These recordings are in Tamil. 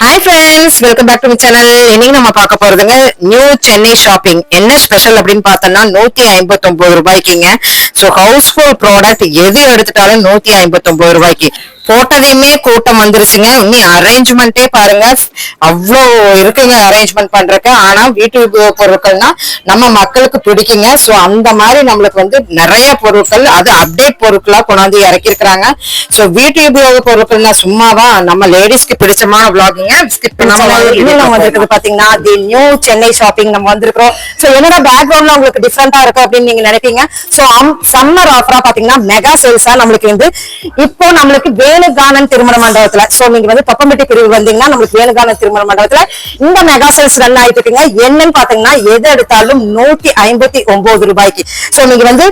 Hi friends welcome back to my channel இன்னைக்கு நம்ம பார்க்க போறதுங்க? நியூ சென்னை ஷாப்பிங் என்ன ஸ்பெஷல் அப்படின்னு பார்த்தோம்னா நூத்தி ஐம்பத்தி ஒன்பது ரூபாய்க்குங்க. ஸோ ஹவுஸ்ஃபுல் ப்ராடக்ட் எது எடுத்துட்டாலும் நூத்தி ஐம்பத்தி ஒன்பது ரூபாய்க்கு. போட்டதையுமே கூட்டம் வந்துருச்சுங்க. இன்னும் அரேஞ்ச்மெண்ட்டே பாருங்க. அவ்வளோ இருக்குங்க அரேஞ்ச்மெண்ட் பண்றதுக்கு. ஆனா வீட்டு உபயோக பொருட்கள்னா நம்ம மக்களுக்கு பிடிக்குங்க. ஸோ அந்த மாதிரி நம்மளுக்கு வந்து நிறைய பொருட்கள் அது அப்டேட் பொருட்களா கொண்டாந்து இறக்கிருக்கிறாங்க ஸோ வீட்டு உபயோக பொருட்கள்னா சும்மாவா நம்ம லேடிஸ்க்கு பிடிச்சமான vlogங்க ஸ்கிப் நம்ம. வந்திருக்கிறது பாத்தீங்கன்னா தி நியூ சென்னை ஷாப்பிங் நம்ம வந்திருக்கிறோம். சோ என்னடா பேக்ரவுண்ட்ல உங்களுக்கு டிஃப்ரெண்டா இருக்கு அப்படின்னு நீங்க நினைப்பீங்க. சோ சம்மர் ஆஃபரா பாத்தீங்கன்னா மெகா சேல்ஸா நம்மளுக்கு வந்து இப்போ நம்மளுக்கு வேணுகானன் திருமண மண்டபத்துல. சோ நீங்க வந்து பப்பம்பட்டி பிரிவு வந்தீங்கன்னா நம்மளுக்கு வேணுகானன் திருமண மண்டபத்துல இந்த மெகா சேல்ஸ் ரன் ஆயிட்டு இருக்குங்க. என்னன்னு பாத்தீங்கன்னா எது எடுத்தாலும் நூத்தி ஐம்பத்தி ஒன்பது ரூபாய்க்கு. சோ நீங்க வந்து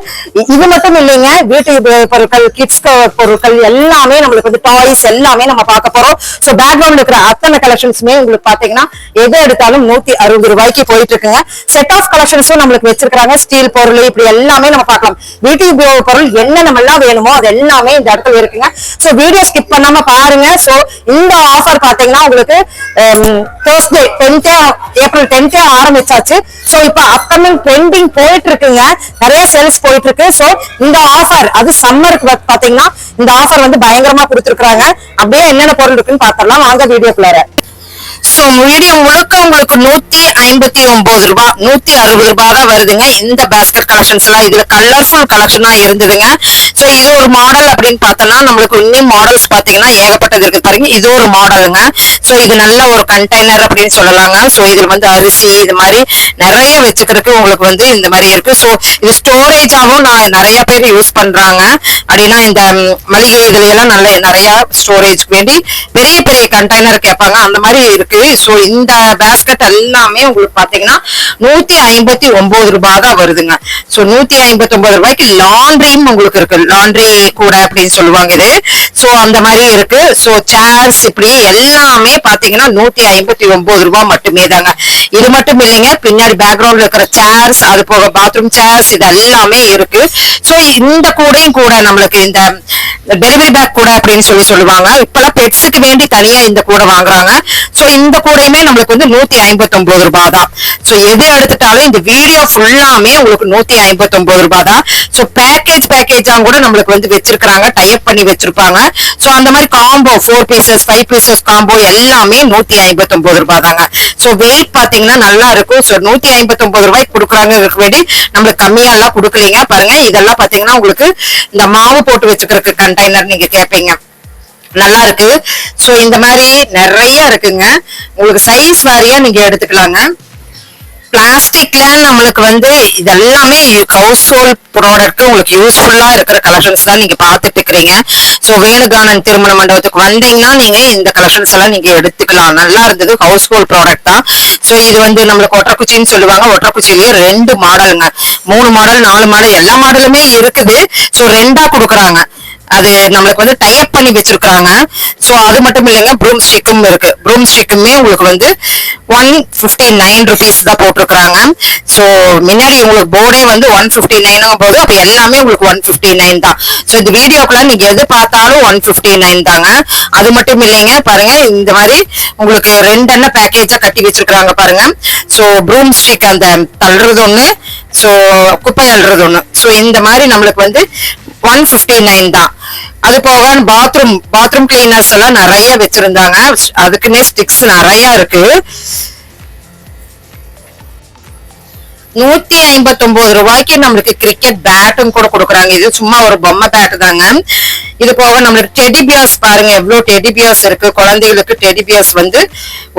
இது மட்டும் இல்லைங்க. வீட்டு பொருட்கள் கிட்ஸ் பொருட்கள் எல்லாமே நம்மளுக்கு வந்து டாய்ஸ் எல்லாமே நம்ம பார்க்க போறோம். சோ பேக்ரவுண்ட் இருக்கிற அத்தனை கலெக்ஷன்ஸுமே உங்களுக்கு பாத்தீங்கன்னா எது எடுத்தாலும் நூத்தி அறுபது ரூபாய்க்கு போயிட்டு இருக்குங்க. செட் ஆஃப் கலெக்ஷன்ஸும் நம்மளுக்கு வச்சிருக்காங்க ஸ்டீல் பொருள் இப்படி எல்லாமே நம்ம பார்க்கலாம். வீட்டு உபயோக பொருள் என்ன நம்ம எல்லாம் வேணுமோ அது எல்லாமே இந்த இடத்துல இருக்குங்க. சோ வீடு வீடியோ ஸ்கிப் பண்ணாம பாருங்க. சோ இந்த ஆஃபர் பாத்தீங்கன்னா உங்களுக்கு தேர்ஸ்டே டென்த்தே ஏப்ரல் டென்த்தே ஆரம்பிச்சாச்சு. சோ இப்போ அப்கமிங் ட்ரெண்டிங் போயிட்டு இருக்குங்க நிறைய சேல்ஸ் போயிட்டு இருக்கு சோ இந்த ஆஃபர் அது சம்மருக்கு பாத்தீங்கன்னா இந்த ஆஃபர் வந்து பயங்கரமா கொடுத்துருக்காங்க அப்படியே என்னென்ன பொருள் இருக்குன்னு பாத்திரலாம். வாங்க வீடியோக்குள்ளார. சோ வீடியோ முழுக்க உங்களுக்கு நூத்தி ஐம்பத்தி ஒன்பது ரூபாய் நூத்தி அறுபது ரூபாய் தான் வருதுங்க. இந்த பேஸ்கட் கலெக்ஷன்ஸ் எல்லாம் இதுல கலர்ஃபுல் கலெக்ஷனா இருந்ததுங்க. சோ இது ஒரு மாடல் அப்படின்னு பார்த்தோம்னா நம்மளுக்கு இன்னும் மாடல்ஸ் பாத்தீங்கன்னா ஏகப்பட்டது இருக்கு. பாருங்க இது ஒரு மாடலுங்க சோ இது நல்ல ஒரு கண்டெய்னர் அப்படின்னு சொல்லலாங்க. சோ இதுல வந்து அரிசி இது மாதிரி நிறைய வச்சுக்கிறதுக்கு உங்களுக்கு வந்து இந்த மாதிரி இருக்கு. சோ இது ஸ்டோரேஜாவும் நான் நிறைய பேர் யூஸ் பண்றாங்க. அப்படின்னா இந்த மளிகை இதுல எல்லாம் நல்ல நிறைய ஸ்டோரேஜ் வேண்டி பெரிய பெரிய கண்டெய்னர் கேட்பாங்க. அந்த மாதிரி இருக்கு. சோ இந்த பேஸ்கெட் எல்லாமே உங்களுக்கு பாத்தீங்கன்னா நூத்தி ஐம்பத்தி ஒன்பது ரூபாய் தான் வருதுங்க. சோ நூத்தி ஐம்பத்தி ஒன்பது ரூபாய்க்கு லாண்ட்ரியும் உங்களுக்கு இருக்கு. லாண்ட்ரி கூட அப்படின்னு சொல்லுவாங்க இது. சோ அந்த மாதிரி இருக்கு. சோ சேர்ஸ் இப்படி எல்லாமே பாத்தீங்கன்னா நூத்தி ஐம்பத்தி ஒன்பது ரூபாய் மட்டுமே தாங்க. இது மட்டும் இல்லைங்க. பின்னாடி பேக்ரவுண்ட்ல இருக்கிற சேர்ஸ் அது போக பாத்ரூம் சேர்ஸ் இது எல்லாமே இருக்கு. சோ இந்த கூடையும் கூட நம்மளுக்கு இந்த டெலிவரி பேக் கூட அப்படின்னு சொல்லி சொல்லுவாங்க. இப்பெல்லாம் பெட்ஸுக்கு வேண்டி தனியா இந்த கூடை வாங்குறாங்க. சோ இந்த கூடையுமே நம்மளுக்கு வந்து நூத்தி ஐம்பத்தி ஒன்பது ரூபாய் தான் சோ எது எடுத்துட்டாலும் இந்த வீடியோ ஃபுல்லாமே உங்களுக்கு நூத்தி ஐம்பத்தி ஒன்பது ரூபாய் தான் சோ பேக்கேஜ் பேக்கேஜா கூட நம்மளுக்கு வந்து வச்சிருக்காங்க டைப் பண்ணி வச்சிருப்பாங்க. சோ அந்த மாதிரி combo four pieces five pieces combo எல்லாமே நூத்தி ஐம்பத்தி ஒன்பது ரூபாய் தாங்க சோ வெயிட் பாத்தீங்கன்னா நல்லா இருக்கும். சோ நூத்தி ஐம்பத்தி ஒன்பது ரூபாய்க்கு கொடுக்குறாங்க வேண்டி நம்மளுக்கு கம்மியா எல்லாம் கொடுக்கலீங்க. பாருங்க இதெல்லாம் பாத்தீங்கன்னா உங்களுக்கு இந்த மாவு போட்டு வச்சுக்கிறதுக்கு கண்டெய்னர் நீங்க கேட்பீங்க நல்லா இருக்கு. ஸோ இந்த மாதிரி நிறைய இருக்குங்க. உங்களுக்கு சைஸ் வாரியா நீங்க எடுத்துக்கலாங்க. பிளாஸ்டிக்ல நம்மளுக்கு வந்து இதெல்லாமே ஹவுஸ் ஹோல்ட் ப்ராடக்ட் உங்களுக்கு யூஸ்ஃபுல்லா இருக்கிற கலெக்ஷன்ஸ் தான் நீங்க பாத்துட்டு இருக்கிறீங்க. ஸோ வேணுகானன் திருமண மண்டபத்துக்கு வந்தீங்கன்னா நீங்க இந்த கலெக்ஷன்ஸ் எல்லாம் நீங்க எடுத்துக்கலாம். நல்லா இருந்தது ஹவுஸ் ஹோல்ட் ப்ராடக்ட் தான். ஸோ இது வந்து நம்மளுக்கு ஒட்டக்குச்சின்னு சொல்லுவாங்க. ஒட்டக்குச்சிலேயே ரெண்டு மாடலுங்க மூணு மாடல் நாலு மாடல் எல்லா மாடலுமே இருக்குது. ஸோ ரெண்டா கொடுக்குறாங்க. அது நம்மளுக்கு வந்து டைப் பண்ணி வச்சிருக்காங்க ஸோ அது மட்டும் இல்லைங்க ப்ரூம் ஸ்டிக்கும் இருக்கு. ப்ரூம் ஸ்டிக்குமே உங்களுக்கு வந்து ஒன் ஃபிஃப்டி நைன் ருபீஸ் தான் போட்டிருக்கிறாங்க. ஸோ முன்னாடி உங்களுக்கு போர்டே வந்து ஒன் ஃபிஃப்டி நைனுங்க போது அப்போ எல்லாமே உங்களுக்கு ஒன் ஃபிஃப்டி நைன் தான். ஸோ இந்த வீடியோக்குள்ள நீங்க எது பார்த்தாலும் ஒன் ஃபிஃப்டி நைன் தாங்க. அது மட்டும் இல்லைங்க பாருங்க இந்த மாதிரி உங்களுக்கு ரெண்டெண்ண பேக்கேஜா கட்டி வச்சிருக்கிறாங்க பாருங்க. ஸோ ப்ரூம் ஸ்டிக் அந்த தள்ளுறது ஒன்று ஸோ குப்பை அள்ளுறது ஒன்று ஸோ இந்த மாதிரி நம்மளுக்கு வந்து ஒன் பிப்டி நைன் தான். அது போக பாத்ரூம் பாத்ரூம் கிளீனர்ஸ் எல்லாம் நிறைய வச்சிருந்தாங்க. அதுக்குன்னே ஸ்டிக்ஸ் நிறைய இருக்கு. நூத்தி ஐம்பத்தி ஒன்பது ரூபாய்க்கு நம்மளுக்கு கிரிக்கெட் பேட்டும் கூட கொடுக்குறாங்க. இது சும்மா ஒரு பொம்மை பேட் தாங்க. இது போக நம்மளுக்கு டெடி பியர்ஸ் பாருங்க எவ்வளவு டெடி பியர்ஸ் இருக்கு. குழந்தைகளுக்கு டெடி பியர்ஸ் வந்து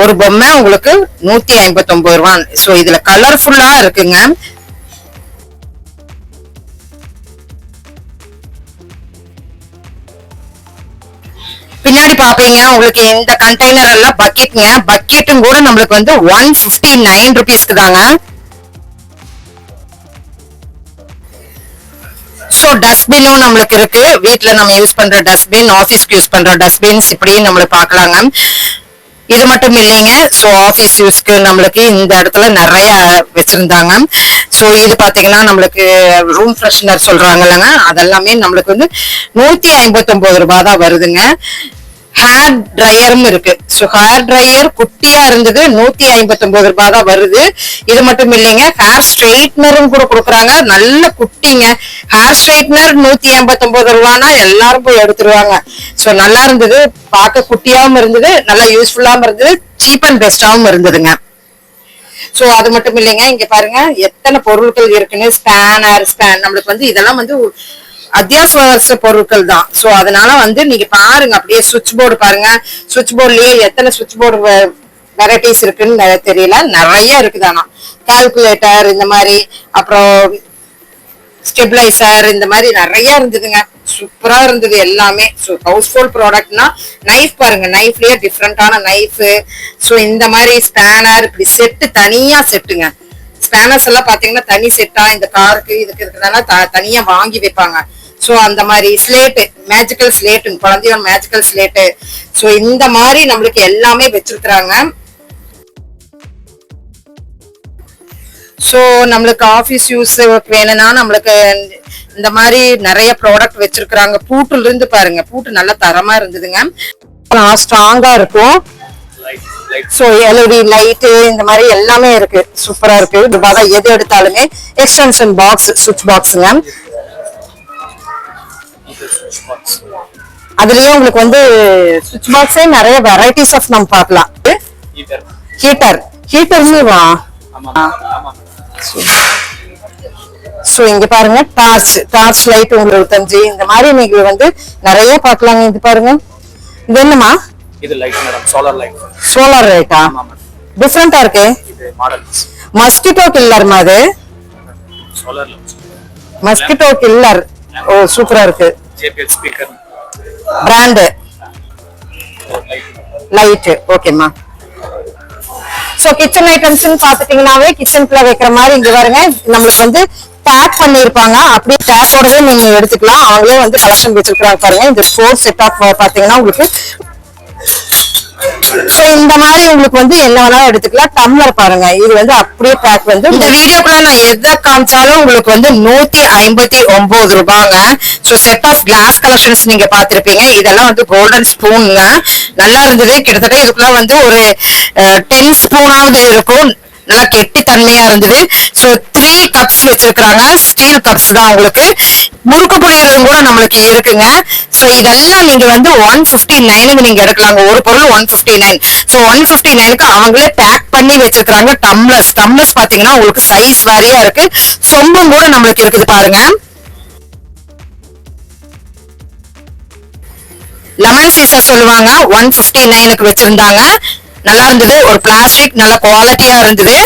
ஒரு பொம்மை உங்களுக்கு நூத்தி ஐம்பத்தி ஒன்பது ரூபாய். சோ இதுல கலர்ஃபுல்லா இருக்குங்க. பின்னாடி பாப்பீங்க. உங்களுக்கு இந்த கண்டெய்னர் எல்லாம் பக்கெட்ங்க பக்கெட்டும் கூட நம்மளுக்கு வந்து ஒன் பிப்டி நைன் ருபீஸ்க்கு தாங்க. ஸோ டஸ்ட்பினும் நம்மளுக்கு இருக்கு. வீட்டில் நம்ம யூஸ் பண்ற டஸ்ட்பின் ஆஃபீஸ்க்கு யூஸ் பண்ற டஸ்ட்பின்ஸ் இப்படியும் நம்மளுக்கு பார்க்கலாங்க இது மட்டும் இல்லைங்க. ஸோ ஆஃபீஸ் யூஸ்க்கு நம்மளுக்கு இந்த இடத்துல நிறைய வச்சிருந்தாங்க ஸோ இது பாத்தீங்கன்னா நம்மளுக்கு ரூம் ஃப்ரெஷ்னர் சொல்றாங்க இல்லைங்க அதெல்லாமே நம்மளுக்கு வந்து நூத்தி ஐம்பத்தி ஒன்பது ரூபாய் தான் வருதுங்க. ஹேர் ட்ரையரும் இருக்கு. ஸோ ஹேர் ட்ரையர் குட்டியா இருந்தது நூத்தி ஐம்பத்தி ஒன்பது ரூபாய் தான் வருது. இது மட்டும் இல்லைங்க ஹேர் ஸ்ட்ரைட்னரும் கூட கொடுக்குறாங்க. நல்ல குட்டிங்க. ஹேர் ஸ்ட்ரைட்னர் நூத்தி ஐம்பத்தி ஒன்பது ரூபானா எல்லாரும் போய் எடுத்துருவாங்க. ஸோ நல்லா இருந்தது. பார்க்க குட்டியாவும் இருந்தது நல்லா யூஸ்ஃபுல்லாகவும் இருந்தது. சீப் அண்ட் பெஸ்டாகவும் இருந்ததுங்க. சோ அது மட்டும் இல்லைங்க. இங்க பாருங்க எத்தனை பொருட்கள் இருக்குன்னு ஸ்பேனர் ஸ்பேன் நம்மளுக்கு வந்து இதெல்லாம் வந்து அத்தியாவசிய பொருட்கள் தான். சோ அதனால வந்து நீங்க பாருங்க அப்படியே சுவிட்ச் போர்டு பாருங்க. சுவிட்ச் போர்ட்லயே எத்தனை சுவிட்ச் போர்டு வெரைட்டிஸ் இருக்குன்னு தெரியல. நிறைய இருக்குது ஆனா. கால்குலேட்டர் இந்த மாதிரி அப்புறம் ஸ்டெபிளைசர் இந்த மாதிரி நிறைய இருந்ததுங்க. சூப்பரா இருந்தது எல்லாமே. ஸோ ஹவுஸ் ஹோல்ட் ப்ராடக்ட்னா நைஃப் பாருங்க நைஃப்லயே டிஃப்ரெண்டான நைஃப் ஸோ இந்த மாதிரி ஸ்பேனர் இப்படி செட்டு தனியா செட்டுங்க ஸ்பேனர்ஸ் எல்லாம் பாத்தீங்கன்னா தனி செட்டா இந்த காருக்கு இதுக்கு இருக்கிறதால தனியா வாங்கி வைப்பாங்க. ஸோ அந்த மாதிரி ஸ்லேட்டு மேஜிக்கல் ஸ்லேட்டுங்க குழந்தையோட மேஜிக்கல் ஸ்லேட்டு ஸோ இந்த மாதிரி நம்மளுக்கு எல்லாமே வச்சிருக்கிறாங்க. ஸோ நம்மளுக்கு ஆஃபீஸ் யூஸ் வேணும்னா நம்மளுக்கு இந்த மாதிரி நிறைய ப்ராடக்ட் வச்சிருக்கிறாங்க. பூட்டுல இருந்து பாருங்க. பூட்டு நல்ல தரமா இருந்ததுங்க. ஸ்ட்ராங்கா இருக்கும். ஸோ எல்இடி லைட்டு இந்த மாதிரி எல்லாமே இருக்கு. சூப்பரா இருக்கு. ரூபாய் தான் எது எடுத்தாலுமே எக்ஸ்டென்ஷன் பாக்ஸ் சுவிட்ச் பாக்ஸுங்க அதுலயே உங்களுக்கு வந்து சுவிட்ச் பாக்ஸே நிறைய வெரைட்டிஸ் ஆஃப் நம்ம பார்க்கலாம். ஹீட்டர் ஹீட்டர்னு வா. சோ இங்க பாருங்க டார்ச் டார்ச் லைட் உங்களுக்கு இருபத்தஞ்சு இந்த மாதிரி நீங்க வந்து நிறைய பார்க்கலாங்க இது பாருங்க. இது என்னமா இது light madam solar light solar லைட்டா டிஃப்ரெண்டா இருக்கு? மஸ்கிட்டோ கில்லர்மா அது? சோலார்ல மஸ்கிட்டோ கில்லர் ஓ சூப்பரா இருக்கு. பிராண்டு லைட் ஓகேம்மா சோ கிச்சன் ஐட்டம்ஸ் பாத்துட்டீங்கன்னாவே கிச்சனுக்குள்ள வைக்கிற மாதிரி இங்க பாருங்க. நம்மளுக்கு வந்து பேக் பண்ணிருப்பாங்க அப்படியே பேக்கோடவே நீங்க எடுத்துக்கலாம். அவங்களே வந்து கலெக்ஷன் வச்சிருக்கிறாங்க பாருங்க. இந்த ஃபோர் செட் ஆஃப் பாத்தீங்கன்னா உங்களுக்கு ஸோ இந்த மாதிரி உங்களுக்கு வந்து என்ன வேணாலும் எடுத்துக்கலாம். டம்ளர் பாருங்க. இது வந்து அப்படியே பேக் வந்து இந்த வீடியோக்குள்ள நான் எதை காமிச்சாலும் உங்களுக்கு வந்து நூத்தி ஐம்பத்தி ஒன்பது ரூபாங்க. So set of glass collections நீங்க பாத்திருப்பீங்க இதெல்லாம் வந்து கோல்டன் ஸ்பூனுங்க நல்லா இருந்தது. கிட்டத்தட்ட இதுக்குள்ள வந்து ஒரு டென் ஸ்பூனாவது இருக்கும். நல்லா கெட்டி தன்மையா இருந்தது சோ த்ரீ கப்ஸ் வச்சிருக்காங்க ஸ்டீல் கப்ஸ் தான் உங்களுக்கு. முறுக்கு புளியறது கூட நம்மளுக்கு இருக்குங்க. சோ இதெல்லாம் நீங்க வந்து ஒன் பிப்டி நைனுக்கு நீங்க எடுக்கலாங்க. ஒரு பொருள் one fifty nine so one fifty நைனுக்கு அவங்களே பேக் பண்ணி வச்சிருக்காங்க டம்ளர்ஸ் டம்ளர்ஸ் பாத்தீங்கன்னா உங்களுக்கு சைஸ் வாரியா இருக்கு. சொம்பும் கூட நம்மளுக்கு இருக்குது பாருங்க. லெமன் சீசர் சொல்லுவாங்க. ஒன் பிப்டி நைனுக்கு வச்சிருந்தாங்க. நல்லா இருந்தது. ஒரு பிளாஸ்டிக் நல்ல குவாலிட்டியா இருந்தது.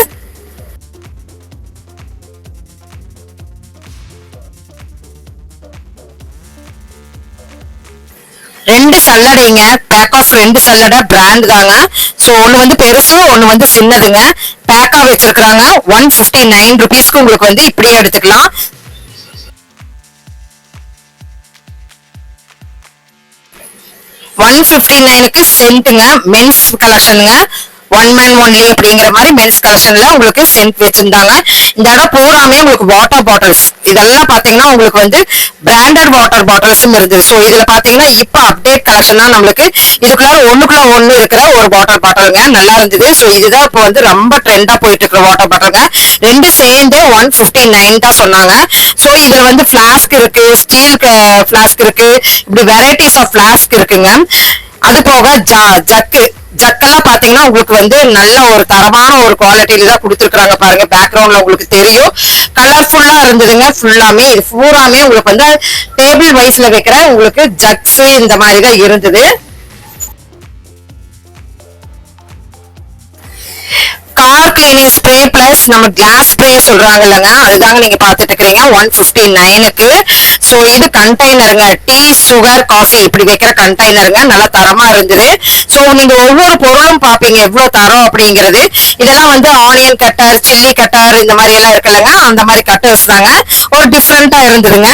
ரெண்டு சல்லடைங்க. பேக் ஆஃப் ரெண்டு சல்லடை பிராண்ட் தாங்க. ஸோ ஒன்று வந்து பெருசு ஒன்று வந்து சின்னதுங்க. பேக்கா வச்சிருக்கிறாங்க. ஒன் ஃபிஃப்டி நைன் ருபீஸ்க்கு உங்களுக்கு வந்து இப்படியே எடுத்துக்கலாம். ஒன் ஃபிஃப்டி நைனுக்கு சென்ட்டுங்க மென்ஸ் கலெக்ஷனுங்க ஒன் மேன் ஒன்லி அப்படிங்கிற மாதிரி மென்ஸ் கலெக்ஷன்ல உங்களுக்கு சென்ட் வச்சிருந்தாங்க. இந்த இடம் பூராமே உங்களுக்கு வாட்டர் பாட்டில்ஸ் இதெல்லாம் பாத்தீங்கன்னா உங்களுக்கு வந்து பிராண்டட் வாட்டர் பாட்டில்ஸும் இருந்தது. ஸோ இதுல பாத்தீங்கன்னா இப்ப அப்டேட் கலெக்ஷனா நம்மளுக்கு இதுக்குள்ள ஒண்ணுக்குள்ள ஒண்ணு இருக்கிற ஒரு வாட்டர் பாட்டிலுங்க நல்லா இருந்தது. ஸோ இதுதான் இப்போ வந்து ரொம்ப ட்ரெண்டா போயிட்டு இருக்கிற வாட்டர் பாட்டிலுங்க ரெண்டு சேர்ந்து ஒன் பிப்டி நைன் தான் சொன்னாங்க. ஸோ இதுல வந்து பிளாஸ்க் இருக்கு ஸ்டீல் பிளாஸ்க் இருக்கு இப்படி வெரைட்டிஸ் ஆஃப் பிளாஸ்க் இருக்குங்க. அது போக ஜா ஜக்கு ஜக்கெல்லாம் பாத்தீங்கன்னா உங்களுக்கு வந்து நல்ல ஒரு தரமான ஒரு குவாலிட்டியில தான் கொடுத்துருக்காங்க பாருங்க. பேக்ரவுண்ட்ல உங்களுக்கு தெரியும். கலர்ஃபுல்லா இருந்ததுங்க ஃபுல்லாமே இது பூராமே உங்களுக்கு வந்து டேபிள் வைஸ்ல வைக்கிற உங்களுக்கு ஜக்ஸ் இந்த மாதிரி தான் இருந்தது. கார் கிளீனிங் ஸ்ப்ரே பிளஸ் நம்ம கிளாஸ் ஸ்ப்ரே சொல்றாங்க இல்லைங்க. அதுதாங்க நீங்க பாத்துட்டு இருக்கிறீங்க. ஒன் பிப்டி நைனுக்கு சோ இது கண்டெய்னருங்க டீ சுகர் காஃபி இப்படி வைக்கிற கண்டெய்னருங்க நல்லா தரமா இருந்தது. சோ நீங்க ஒவ்வொரு பொருளும் பாப்பீங்க எவ்வளவு தரம் அப்படிங்கிறது. இதெல்லாம் வந்து ஆனியன் கட்டர் சில்லி கட்டர் இந்த மாதிரி எல்லாம் இருக்குல்லங்க. அந்த மாதிரி கட்டர்ஸ் தாங்க. ஒரு டிஃப்ரெண்டா இருந்ததுங்க.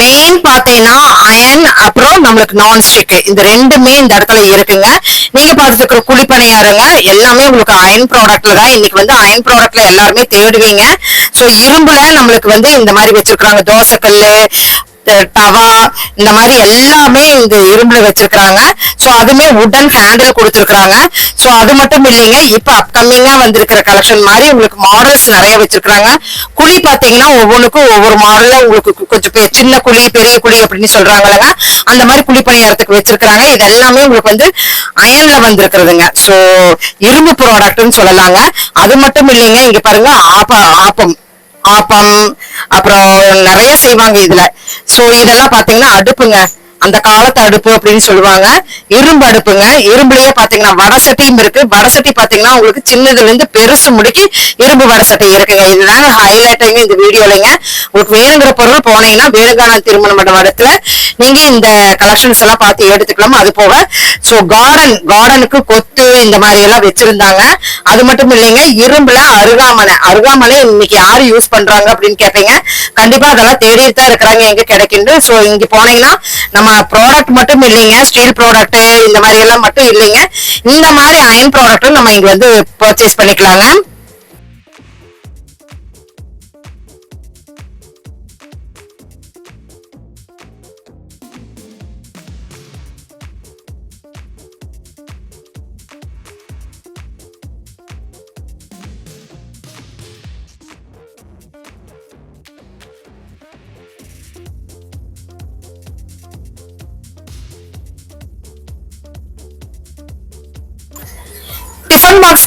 மெயின் பாத்தீங்கன்னா அயன் அப்புறம் நம்மளுக்கு நான் ஸ்டிக் இந்த ரெண்டுமே இந்த இடத்துல இருக்குங்க. நீங்க பார்த்துட்டு இருக்கிற குழிப்பணியாருங்க எல்லாமே உங்களுக்கு அயன் ப்ராடக்ட்ல தான் இன்னைக்கு வந்து அயன் ப்ராடக்ட்ல எல்லாருமே தேடுவீங்க. சோ இரும்புல நம்மளுக்கு வந்து இந்த மாதிரி வச்சிருக்காங்க தோசைக்கல்லு டவா தவா இந்த மாதிரி எல்லாமே இந்த இரும்புல வச்சிருக்கிறாங்க. சோ அதுமே உடன் ஹேண்டில் கொடுத்துருக்குறாங்க. சோ அது மட்டும் இல்லைங்க இப்ப அப்கமிங்கா வந்திருக்கிற கலெக்ஷன் மாதிரி உங்களுக்கு மாடல்ஸ் நிறைய வச்சிருக்கிறாங்க. குழி பாத்தீங்கன்னா ஒவ்வொன்றுக்கும் ஒவ்வொரு மாடல்ல உங்களுக்கு கொஞ்சம் பெ- சின்ன குழி பெரிய குழி அப்படின்னு சொல்றாங்கல்லங்க. அந்த மாதிரி குழி பணியாரத்துக்கு வச்சிருக்கிறாங்க. இது எல்லாமே உங்களுக்கு வந்து அயன்ல வந்திருக்கிறதுங்க. சோ இரும்பு ப்ராடக்ட்னு சொல்லலாங்க. அது மட்டும் இல்லைங்க இங்க பாருங்க ஆப்ப ஆப்பம். ஆப்பம் அப்புறம் நிறைய செய்வாங்க இதுல. சோ இதெல்லாம் பாத்தீங்கன்னா அடுப்புங்க. அந்த காலத்து அடுப்பு அப்படின்னு சொல்லுவாங்க. இரும்பு அடுப்புங்க. இரும்புலயே பாத்தீங்கன்னா வடசட்டியும் இருக்கு. வடசட்டி பாத்தீங்கன்னா உங்களுக்கு சின்னதுல இருந்து பெருசு முடிக்கி இரும்பு வடசட்டி இருக்குங்க. இதுதாங்க ஹைலைட்டிங்க இந்த வீடியோலங்க. உங்களுக்கு வேணுங்கிற பொருள் போனீங்கன்னா வேணுகான திருமண மண்டபத்துல நீங்க இந்த கலெக்ஷன்ஸ் எல்லாம் பார்த்து எடுத்துக்கலாம். அது போக சோ கார்டன் கார்டனுக்கு கொத்து இந்த மாதிரி எல்லாம் வச்சிருந்தாங்க. அது மட்டும் இல்லைங்க இரும்புல அருகாமலை. அருகாமலை இன்னைக்கு யாரு யூஸ் பண்றாங்க அப்படின்னு கேட்பீங்க கண்டிப்பா அதெல்லாம் தேடிட்டு தான் இருக்கிறாங்க. எங்க கிடைக்குது சோ இங்க போனீங்கன்னா நம்ம ப்ராடக்ட் மட்டும் இல்லைங்க ஸ்டீல் ப்ராடக்ட் இந்த மாதிரி எல்லாம் மட்டும் இல்லைங்க. இந்த மாதிரி அயன் ப்ராடக்ட்டும் நம்ம இங்க வந்து பர்ச்சேஸ் பண்ணிக்கலாங்க.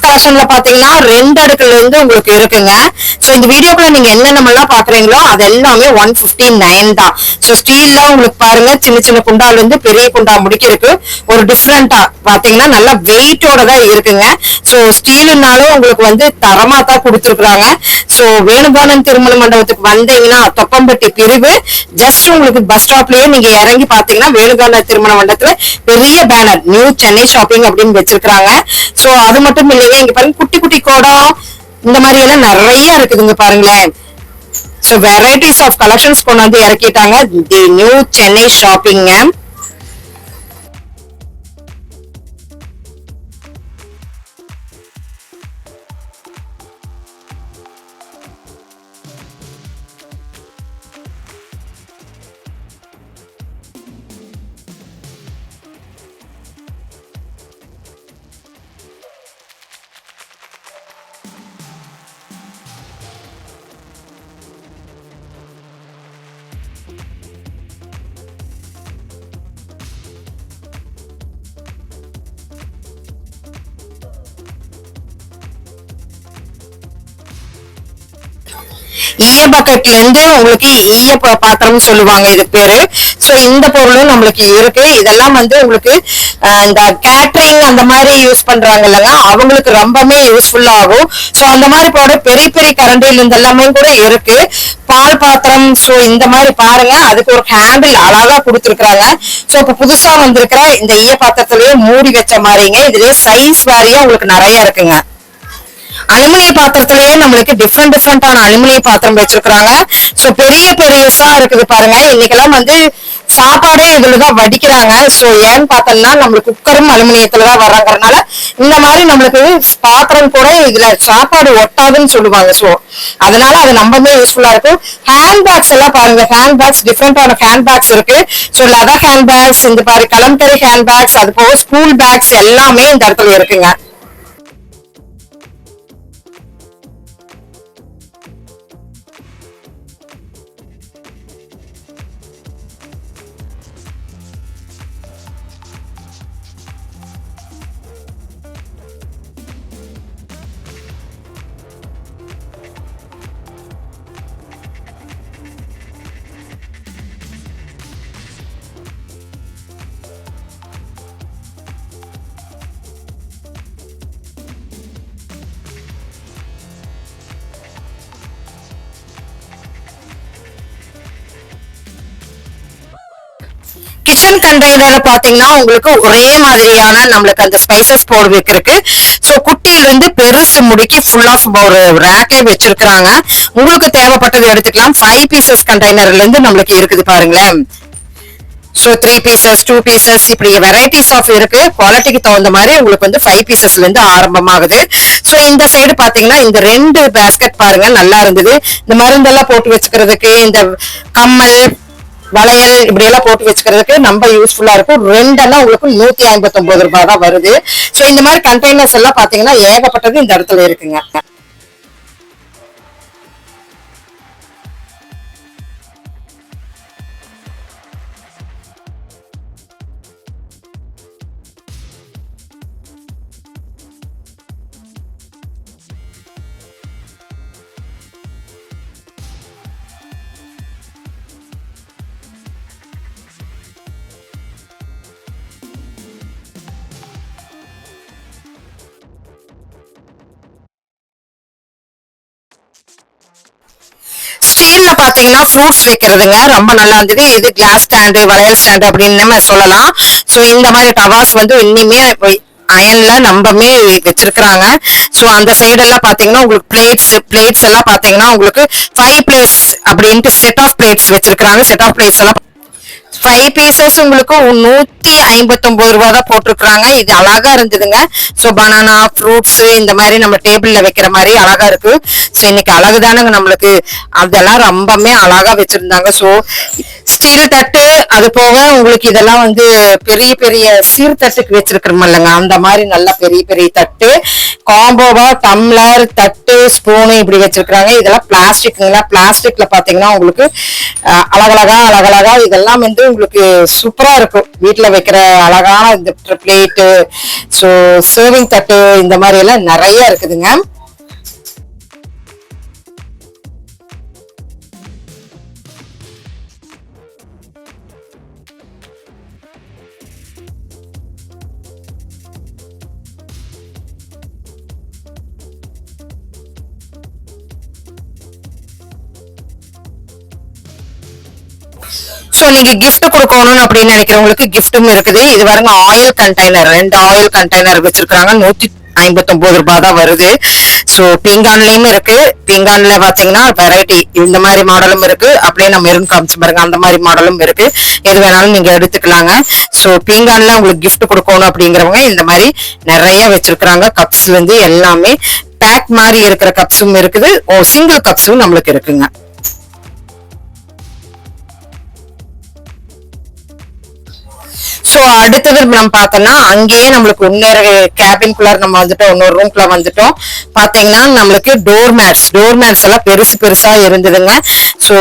டிஃபன் கலெக்ஷன்ல பாத்தீங்கன்னா ரெண்டு அடுக்குல இருந்து உங்களுக்கு இருக்குங்க. சோ இந்த வீடியோக்குள்ள நீங்க என்னென்னலாம் பாக்குறீங்களோ அது எல்லாமே ஒன் பிப்டி நைன் தான். சோ ஸ்டீல்ல உங்களுக்கு பாருங்க சின்ன சின்ன குண்டால இருந்து பெரிய குண்டா முடிக்கிருக்கு ஒரு டிஃப்ரெண்டா பாத்தீங்கன்னா நல்லா வெயிட்டோட தான் இருக்குங்க. சோ ஸ்டீலுனாலும் உங்களுக்கு வந்து தரமா தான் கொடுத்துருக்குறாங்க. சோ வேணுகானன் திருமண மண்டபத்துக்கு வந்தீங்கன்னா தொப்பம்பட்டி பிரிவு ஜஸ்ட் உங்களுக்கு பஸ் ஸ்டாப்லயே நீங்க இறங்கி பாத்தீங்கன்னா வேணுகான திருமண மண்டபத்துல பெரிய பேனர் நியூ சென்னை ஷாப்பிங் அப்படின்னு வச்சிருக்காங்க சோ அது மட்டும் இல்லைங்க இங்க பாருங்க குட்டி குட்டி கோடம் இந்த மாதிரி எல்லாம் நிறைய இருக்குதுங்க பாருங்களேன். சோ வெரைட்டிஸ் ஆஃப் கலெக்ஷன்ஸ் கொண்டு வந்து இறக்கிட்டாங்க. தி நியூ சென்னை ஷாப்பிங்க ஈய பக்கெட்ல இருந்து உங்களுக்கு ஈய ப- பாத்திரம் சொல்லுவாங்க இது பேரு. சோ இந்த பொருளும் நம்மளுக்கு இருக்கு. இதெல்லாம் வந்து உங்களுக்கு இந்த கேட்ரிங் அந்த மாதிரி யூஸ் பண்றாங்க இல்லைங்க. அவங்களுக்கு ரொம்பவே யூஸ்ஃபுல் ஆகும். சோ அந்த மாதிரி போட பெரிய பெரிய கரண்டில் இருந்து எல்லாமே கூட இருக்கு. பால் பாத்திரம் சோ இந்த மாதிரி பாருங்க. அதுக்கு ஒரு ஹேண்டில் அழகா கொடுத்துருக்காங்க சோ இப்ப புதுசா வந்திருக்கிற இந்த ஈய பாத்திரத்திலேயே மூடி வச்ச மாதிரிங்க. இதுலயே சைஸ் வாரியா உங்களுக்கு நிறைய இருக்குங்க. அலுமினிய பாத்திரத்திலேயே நம்மளுக்கு டிஃப்ரெண்ட் டிஃப்ரெண்டான அலுமினிய பாத்திரம் வச்சிருக்கிறாங்க. சோ பெரிய பெரியசா இருக்குது பாருங்க. இன்னைக்கெல்லாம் வந்து சாப்பாடே இதுலதான் வடிக்கிறாங்க. சோ ஏன்னு பார்த்தோம்னா நம்மளுக்கு குக்கரும் அலுமினியத்துலதான் வர்றாங்கறனால இந்த மாதிரி நம்மளுக்கு பாத்திரம் கூட இதுல சாப்பாடு ஒட்டாதுன்னு சொல்லுவாங்க. சோ அதனால அது ரொம்பவே யூஸ்ஃபுல்லா இருக்கும். ஹேண்ட் பேக்ஸ் எல்லாம் பாருங்க. ஹேண்ட் பேக்ஸ் டிஃப்ரெண்டான ஹேண்ட் பேக்ஸ் இருக்கு. சோ லதா ஹேண்ட் பேக்ஸ் இந்த மாதிரி கலம்கரி ஹேண்ட் பேக்ஸ் அது போக ஸ்கூல் பேக்ஸ் எல்லாமே இந்த இடத்துல இருக்குங்க. கிச்சன் கண்டெய்னர் பாத்தீங்கன்னா உங்களுக்கு ஒரே மாதிரியான நம்மளுக்கு அந்த ஸ்பைசஸ் போட வைக்கிறதுக்கு ஸோ குட்டியில இருந்து பெருசு முடிக்கி ஃபுல் ஆஃப் ஒரு ரேக்கே வச்சிருக்கிறாங்க. உங்களுக்கு தேவைப்பட்டது எடுத்துக்கலாம். ஃபைவ் பீசஸ் கண்டெய்னர்ல இருந்து நம்மளுக்கு இருக்குது பாருங்களேன். So three pieces two pieces இப்படி வெரைட்டிஸ் ஆஃப் இருக்கு. குவாலிட்டிக்கு தகுந்த மாதிரி உங்களுக்கு வந்து ஃபைவ் பீசஸ்ல இருந்து ஆரம்பமாகுது. ஸோ இந்த சைடு பாத்தீங்கன்னா இந்த ரெண்டு பேஸ்கெட் பாருங்க நல்லா இருந்தது. இந்த மருந்தெல்லாம் போட்டு வச்சுக்கிறதுக்கு இந்த கம்மல் வளையல் இப்படி எல்லாம் போட்டு வச்சுக்கிறதுக்கு ரொம்ப யூஸ்ஃபுல்லா இருக்கும். ரெண்டெல்லாம் உங்களுக்கு நூத்தி ஐம்பத்தி ஒன்பது ரூபாய் தான் வருது. ஸோ இந்த மாதிரி கண்டெய்னர்ஸ் எல்லாம் பாத்தீங்கன்னா ஏகப்பட்டது இந்த இடத்துல இருக்குங்க. ஸ்டீல்ல பாத்தீங்கன்னா ஃப்ரூட்ஸ் வைக்கிறதுங்க ரொம்ப நல்லா இருந்தது. இது கிளாஸ் ஸ்டாண்டு வளையல் ஸ்டாண்டு அப்படின்னு நம்ம சொல்லலாம். சோ இந்த மாதிரி டவாஸ் வந்து இன்னுமே அயன்ல நம்பமே வச்சிருக்கிறாங்க. சோ அந்த சைடு எல்லாம் பாத்தீங்கன்னா உங்களுக்கு பிளேட்ஸ் பிளேட்ஸ் எல்லாம் பாத்தீங்கன்னா உங்களுக்கு ஃபைவ் பிளேட்ஸ் அப்படின்ட்டு செட் ஆஃப் பிளேட்ஸ் வச்சிருக்கிறாங்க. செட் ஆஃப் பிளேட்ஸ் எல்லாம் ஃபைவ் பீசஸ் உங்களுக்கு நூத்தி ஐம்பத்தி ஒன்பது ரூபா தான் போட்டிருக்கிறாங்க. இது அழகா இருந்ததுங்க. ஸோ பனானா ஃப்ரூட்ஸ் இந்த மாதிரி நம்ம டேபிள்ல வைக்கிற மாதிரி அழகா இருக்கு. ஸோ இன்னைக்கு அழகு தானங்க நம்மளுக்கு. அதெல்லாம் ரொம்பமே அழகா வச்சிருந்தாங்க. ஸோ ஸ்டீல் தட்டு அது போக உங்களுக்கு இதெல்லாம் வந்து பெரிய பெரிய சீர்தட்டுக்கு வச்சிருக்கிறோமில்லங்க அந்த மாதிரி நல்லா பெரிய பெரிய தட்டு காம்போவா டம்ளர் தட்டு ஸ்பூனு இப்படி வச்சிருக்கிறாங்க. இதெல்லாம் பிளாஸ்டிக்ங்களா பிளாஸ்டிக்ல பாத்தீங்கன்னா உங்களுக்கு அழகழகா அழகழகா இதெல்லாம் வந்து உங்களுக்கு சூப்பரா இருக்கும். வீட்டுல வைக்கிற அழகான இந்த பிளேட்டு ஸோ சர்விங் தட்டு இந்த மாதிரி எல்லாம் நிறைய இருக்குதுங்க. சோ நீங்க கிஃப்ட் கொடுக்கணும் அப்படின்னு நினைக்கிறவங்களுக்கு கிஃப்ட்டும் இருக்குது. இது பாருங்க ஆயில் கண்டெய்னர் ரெண்டு ஆயில் கண்டெய்னர் வச்சிருக்காங்க நூத்தி ஐம்பத்தி ரூபாய் தான் வருது. ஸோ பீங்கான்லயும் இருக்கு. பீங்கான்ல பாத்தீங்கன்னா வெரைட்டி இந்த மாதிரி மாடலும் இருக்கு. அப்படியே நம்ம இருந்து காமிச்சு பாருங்க அந்த மாதிரி மாடலும் இருக்கு. எது வேணாலும் நீங்க எடுத்துக்கலாங்க. ஸோ பீங்கான்ல உங்களுக்கு கிஃப்ட் கொடுக்கணும் அப்படிங்கிறவங்க இந்த மாதிரி நிறைய வச்சிருக்கிறாங்க. கப்ஸ்ல இருந்து எல்லாமே பேக் மாதிரி இருக்கிற கப்ஸும் இருக்குது. ஓ சிங்கிள் கப்ஸும் நம்மளுக்கு இருக்குங்க. சோ அடுத்தது நம்ம பார்த்தோம்னா அங்கேயே நம்மளுக்கு இன்னொரு கேபின்குள்ளார நம்ம வந்துட்டோம். இன்னொரு ரூம்குள்ள வந்துட்டோம். பாத்தீங்கன்னா நம்மளுக்கு டோர் மேட்ஸ் டோர் மேட்ஸ் எல்லாம் பெருசு பெருசா இருந்ததுங்க. சோ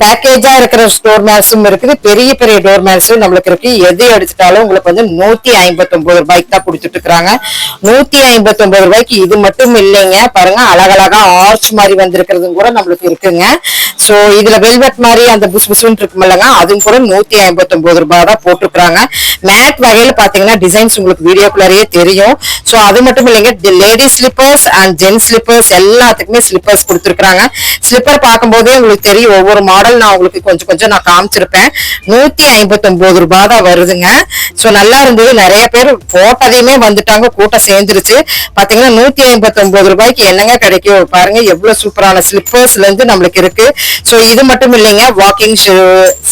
பேக்கேஜா இருக்கிற டோர் மேட்ஸும் இருக்குது. பெரிய பெரிய டோர் மேட்ஸும் நம்மளுக்கு இருக்கு. எது அடிச்சிட்டாலும் உங்களுக்கு வந்து நூத்தி ஐம்பத்தி ஒன்பது ரூபாய்க்கு தான் கொடுத்துட்டு இருக்காங்க நூத்தி ஐம்பத்தி ஒன்பது ரூபாய்க்கு இது மட்டும் இல்லைங்க. பாருங்க அழகழகா ஆர்ச் மாதிரி வந்திருக்கிறதும் கூட நம்மளுக்கு இருக்குங்க. சோ இதுல வெல்வெட் மாதிரி அந்த புஸ் புஸ்ன்னு இருக்குமில்லங்க அதுவும் கூட நூத்தி ஐம்பத்தி ஒன்பது ரூபாய் தான் போட்டிருக்காங்க மேட் வகையில பாத்தீங்கன்னா டிசைன்ஸ் உங்களுக்கு வீடியோக்குள்ளாரையே தெரியும். சோ அது மட்டும் இல்லைங்க. Ladies slippers and gents slippers எல்லாத்துக்குமே ஸ்லிப்பர்ஸ் கொடுத்துருக்காங்க ஸ்லிப்பர் பார்க்கும்போதே உங்களுக்கு தெரியும். ஒவ்வொரு மாடல் நான் உங்களுக்கு கொஞ்சம் கொஞ்சம் நான் காமிச்சிருப்பேன். நூத்தி ஐம்பத்தி ஒன்பது ரூபாய் தான் வருதுங்க. சோ நல்லா இருந்தது. நிறைய பேர் போட்டதையுமே வந்துட்டாங்க. கூட்டம் சேர்ந்துருச்சு. பாத்தீங்கன்னா நூத்தி ஐம்பத்தி ஒன்பது ரூபாய்க்கு என்னங்க கிடைக்கும்? பாருங்க எவ்வளவு சூப்பரான ஸ்லிப்பர்ஸ்ல இருந்து நம்மளுக்கு இருக்கு. சோ இது மட்டும் இல்லைங்க. வாக்கிங் ஷூ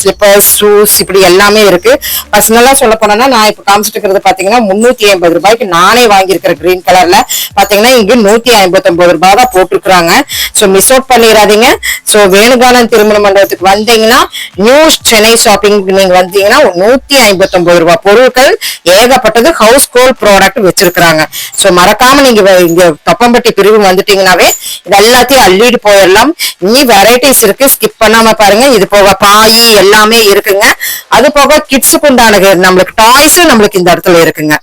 ஸ்லிப்பர்ஸ் ஷூஸ் இப்படி எல்லாமே இருக்கு. பர்சனலா சொல்ல போனோம்னா நான் இப்ப காமிச்சிட்டு இருக்கிறது பாத்தீங்கன்னா முன்னூத்தி ஐம்பது ரூபாய்க்கு நானே வாங்கியிருக்கிறேன் கிரீன் கலர்ல பாத்தீங்கன்னா இங்க நூத்தி ஐம்பத்தி ஒன்பது ரூபாய் தான் போட்டிருக்கிறாங்க. சோ மிஸ் அவுட் பண்ணிடாதீங்க. சோ வேணுகானன் திருமண மண்டபத்துக்கு வந்தீங்கன்னா நியூ சென்னை ஷாப்பிங் நீங்க வந்தீங்கன்னா நூத்தி ஐம்பத்தி ஒன்பது ரூபாய் பொருட்கள் ஏகப்பட்டது ஹவுஸ் கோல் ப்ராடக்ட் வச்சிருக்காங்க ஸோ மறக்காம நீங்க இங்க தொப்பம்பட்டி பிரிவு வந்துட்டீங்கன்னாவே இது எல்லாத்தையும் அள்ளிட்டு போயிடலாம். இனி வெரைட்டிஸ் இருக்கு ஸ்கிப் பண்ணாம பாருங்க. இது போக பாய் எல்லாமே இருக்குங்க. அது போக கிட்ஸுக்கு உண்டான நம்மளுக்கு டாய்ஸும் நம்மளுக்கு இந்த இடத்துல இருக்குங்க.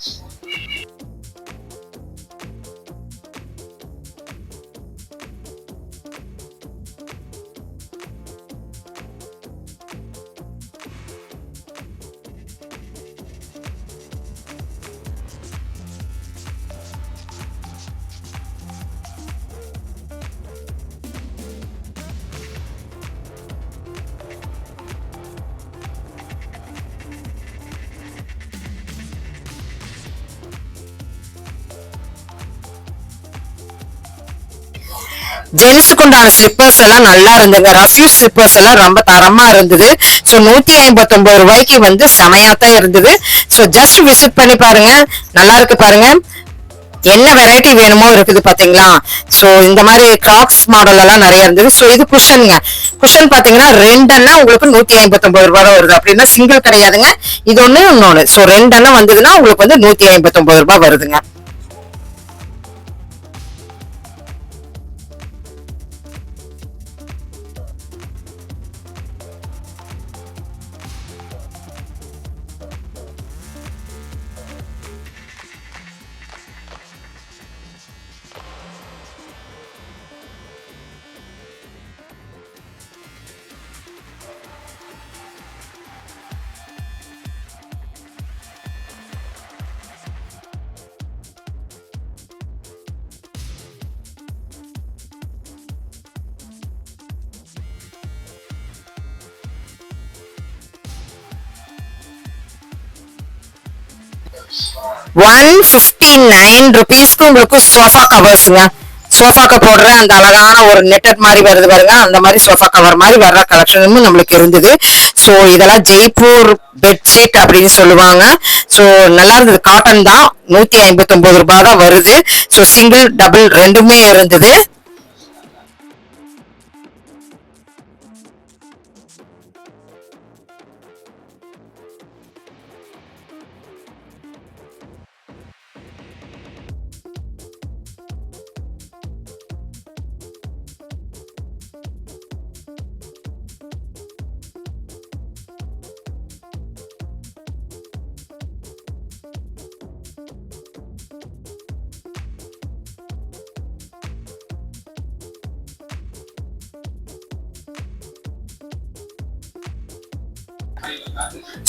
ஜென்ஸுக்கு உண்டான ஸ்லிப்பர்ஸ் எல்லாம் நல்லா இருந்ததுங்க ரஃப்யூஸ் ஸ்லிப்பர்ஸ் எல்லாம் ரொம்ப தரமா இருந்தது. ஸோ நூத்தி ஐம்பத்தி ஒன்பது ரூபாய்க்கு வந்து செமையா தான் இருந்தது. ஸோ ஜஸ்ட் விசிட் பண்ணி பாருங்க. நல்லா இருக்கு பாருங்க. என்ன வெரைட்டி வேணுமோ இருக்குது பாத்தீங்களா? சோ இந்த மாதிரி கிராக்ஸ் மாடல் எல்லாம் நிறைய இருந்தது. சோ இது குஷனுங்க குஷன் பாத்தீங்கன்னா ரெண்டெண்ணா உங்களுக்கு நூத்தி ஐம்பத்தி ஒன்பது ரூபாய் வருது அப்படின்னா சிங்கிள் கிடையாதுங்க. இது ஒண்ணு இன்னொன்னு. சோ ரெண்டெண்ணா வந்ததுன்னா உங்களுக்கு வந்து நூத்தி ஐம்பத்தி ஒன்பது ரூபாய் வருதுங்க. ஒன் பிப்டி நைன் ருபீஸ்க்கு உங்களுக்கு சோஃபா கவர்ஸ்ங்க சோஃபாக்கு போடுற அந்த அழகான ஒரு நெட்டட் மாதிரி வருது பாருங்க. அந்த மாதிரி சோஃபா கவர் மாதிரி வர்ற கலெக்ஷனும் நம்மளுக்கு இருந்தது. ஸோ இதெல்லாம் ஜெய்ப்பூர் பெட்ஷீட் அப்படின்னு சொல்லுவாங்க. ஸோ நல்லா இருந்தது. காட்டன் தான் நூத்தி ஐம்பத்தி ஒன்பது ரூபாய் தான் வருது. ஸோ சிங்கிள் டபுள் ரெண்டுமே இருந்தது.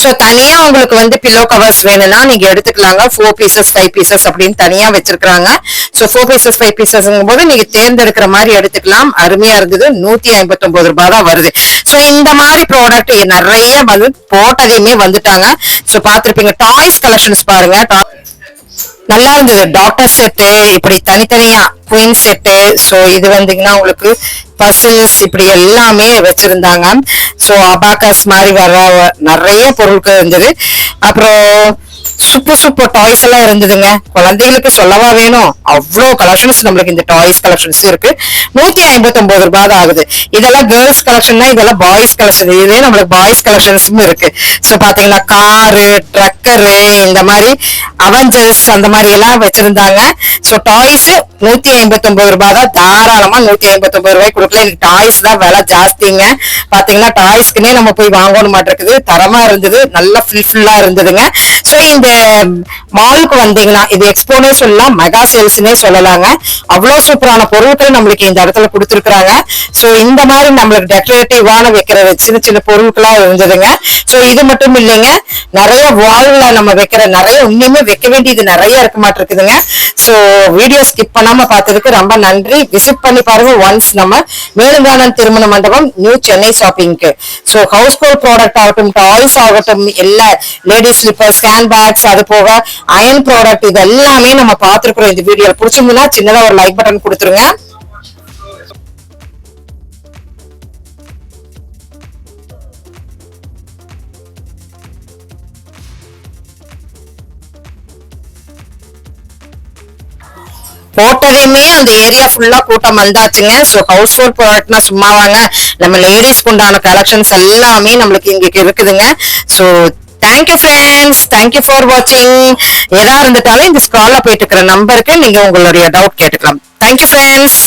ஸோ தனியா உங்களுக்கு வந்து பில்லோ கவர்ஸ் வேணும்னா நீங்க எடுத்துக்கலாங்க. ஃபோர் பீசஸ் ஃபைவ் பீசஸ் அப்படின்னு தனியா வச்சிருக்காங்க ஸோ ஃபோர் பீசஸ் ஃபைவ் பீசஸ்ங்கும் போது நீங்க தேர்ந்தெடுக்கிற மாதிரி எடுத்துக்கலாம். அருமையா இருந்தது. நூத்தி ஐம்பத்தி ஒன்பது ரூபாய் தான் வருது. ஸோ இந்த மாதிரி ப்ராடக்ட் நிறைய வந்து போட்டதையுமே வந்துட்டாங்க. ஸோ பார்த்துருப்பீங்க டாய்ஸ் கலெக்ஷன்ஸ் பாருங்க. நல்லா இருந்தது. டாக்டர் செட்டு இப்படி தனித்தனியா குயின் செட்டு ஸோ இது வந்தீங்கன்னா உங்களுக்கு பசில்ஸ் இப்படி எல்லாமே வச்சிருந்தாங்க. ஸோ அபாக்கஸ் மாதிரி வர நிறைய பொருட்கள் இருந்தது. அப்புறம் சூப்பர் சூப்பர் டாய்ஸ் எல்லாம் இருந்ததுங்க. குழந்தைகளுக்கு சொல்லவா வேணும்? அவ்வளோ கலெக்ஷன்ஸ் நம்மளுக்கு இந்த டாய்ஸ் கலெக்ஷன்ஸ் இருக்கு. நூத்தி ஐம்பத்தி ஒன்பது ரூபாய் தான் ஆகுது. இதெல்லாம் கேர்ள்ஸ் கலெக்ஷன்னா இதெல்லாம் பாய்ஸ் கலெக்ஷன் இதுலயே நம்மளுக்கு பாய்ஸ் கலெக்ஷன்ஸும் இருக்கு. ஸோ பாத்தீங்கன்னா காரு ட்ரக்கரு இந்த மாதிரி அவெஞ்சர்ஸ் அந்த மாதிரி எல்லாம் வச்சிருந்தாங்க. ஸோ டாய்ஸ் நூத்தி ஐம்பத்தி ஒன்பது ரூபாய் தான். தாராளமா நூத்தி ஐம்பத்தி ஒன்பது ரூபாய் கொடுக்கல எனக்கு டாய்ஸ் தான் விலை ஜாஸ்திங்க. பாத்தீங்கன்னா டாய்ஸ்க்குன்னே நம்ம போய் வாங்கணும் மாட்டிருக்குது. தரமா இருந்தது. நல்லா ஃபுல்ஃபுல்லா இருந்ததுங்க. சோ இந்த மாலுக்கு வந்தீங்கன்னா இது எக்ஸ்போனே சொல்லலாம் மெகா சேல்ஸ்னே சொல்லலாங்க. அவ்வளவு சூப்பரான பொருட்கள் நம்மளுக்கு இந்த இடத்துல கொடுத்துருக்குறாங்க. சோ இந்த மாதிரி நம்மளுக்கு டெக்கரேட்டிவான வைக்கிற சின்ன சின்ன பொருட்களா இருந்ததுங்க. சோ இது மட்டும் இல்லைங்க. நிறைய வால்ல நம்ம வைக்கிற நிறைய இன்னுமே வைக்க வேண்டியது நிறைய இருக்க மாட்டிருக்குதுங்க. சோ வீடியோ ஸ்கிப் பண்ணாம பார்த்ததுக்கு ரொம்ப நன்றி. விசிட் பண்ணி பாருங்க. ஒன்ஸ் நம்ம மேலுங்கானன் திருமண மண்டபம் நியூ சென்னை ஷாப்பிங்க்கு சோ ஹவுஸ் ஹோல்ட் ப்ராடக்ட் ஆகட்டும் டாய்ஸ் ஆகட்டும் எல்லா லேடிஸ் ஸ்கேன் ஹேண்ட் பேக்ஸ் அது போக அயன் ப்ராடக்ட் இது எல்லாமே நம்ம பாத்துருக்கோம் இந்த வீடியோ பிடிச்சிருந்ததுன்னா சின்னதா ஒரு லைக் பட்டன் கொடுத்துருங்க. போட்டதையுமே அந்த ஏரியா ஃபுல்லா கூட்டம் வந்தாச்சுங்க. சோ ஹவுஸ் ஹோல்ட் ப்ராடக்ட்னா சும்மா வாங்க நம்ம லேடிஸ்க்கு உண்டான கலெக்ஷன்ஸ் எல்லாமே நம்மளுக்கு இங்க இருக்குதுங்க. So thank you friends thank you for வாட்சிங் எதா இருந்துட்டாலும் இந்த ஸ்க்ரால்ல போயிட்டு இருக்கிற நம்பருக்கு நீங்க உங்களுடைய டவுட் கேட்டுக்கலாம். Thank you friends